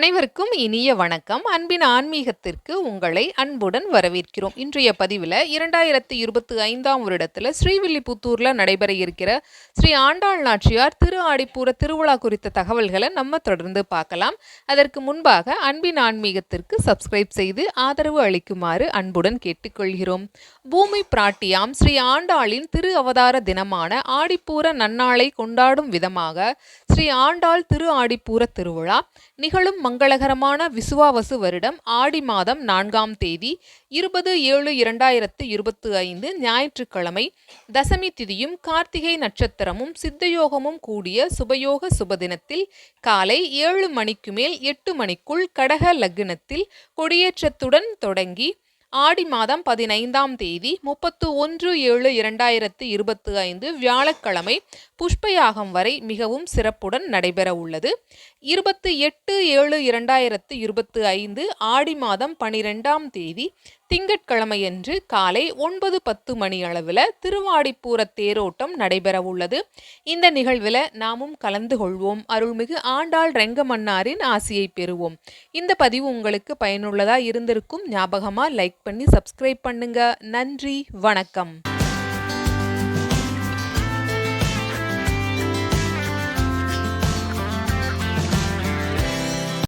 அனைவருக்கும் இனிய வணக்கம். அன்பின் ஆன்மீகத்திற்கு உங்களை அன்புடன் வரவேற்கிறோம். இன்றைய பதிவில் இரண்டாயிரத்தி இருபத்தி ஐந்தாம் வருடத்தில் ஸ்ரீவில்லிபுத்தூரில் நடைபெற இருக்கிற ஸ்ரீ ஆண்டாள் நாச்சியார் திரு ஆடிப்பூர திருவிழா குறித்த தகவல்களை நம்ம தொடர்ந்து பார்க்கலாம். அதற்கு முன்பாக அன்பின் ஆன்மீகத்திற்கு சப்ஸ்கிரைப் செய்து ஆதரவு அளிக்குமாறு அன்புடன் கேட்டுக்கொள்கிறோம். பூமி பிராட்டியாம் ஸ்ரீ ஆண்டாளின் திரு அவதார தினமான ஆடிப்பூர நன்னாளை கொண்டாடும் விதமாக ஸ்ரீ ஆண்டாள் திரு ஆடிப்பூர திருவிழா நிகழும் மங்களகரமான விசுவாவசு வருடம் ஆடி மாதம் நான்காம் தேதி இருபது ஏழு இரண்டாயிரத்து இருபத்து ஐந்து ஞாயிற்றுக்கிழமை. தசமி திதியும் கார்த்திகை நட்சத்திரமும் சித்தயோகமும் கூடிய சுபயோக சுபதினத்தில் காலை ஏழு மணிக்கு மேல் எட்டு மணிக்குள் கடக லக்னத்தில் கொடியேற்றத்துடன் தொடங்கி ஆடி மாதம் பதினைந்தாம் தேதி முப்பத்து ஒன்று ஏழு இரண்டாயிரத்து இருபத்தி ஐந்து வியாழக்கிழமை புஷ்பயாகம் வரை மிகவும் சிறப்புடன் நடைபெற உள்ளது. இருபத்தி எட்டு ஏழு இரண்டாயிரத்து இருபத்தி ஐந்து ஆடி மாதம் பனிரெண்டாம் தேதி திங்கட்கிழமையன்று காலை ஒன்பது பத்து மணி அளவில் திருவாடிப்பூர தேரோட்டம் நடைபெற உள்ளது. இந்த நிகழ்வில் நாமும் கலந்து கொள்வோம். அருள்மிகு ஆண்டாள் ரெங்கமன்னாரின் ஆசியை பெறுவோம். இந்த பதிவு உங்களுக்கு பயனுள்ளதாக இருந்திருக்கும் ஞாபகமாக லைக் பண்ணி சப்ஸ்கிரைப் பண்ணுங்க. நன்றி வணக்கம்.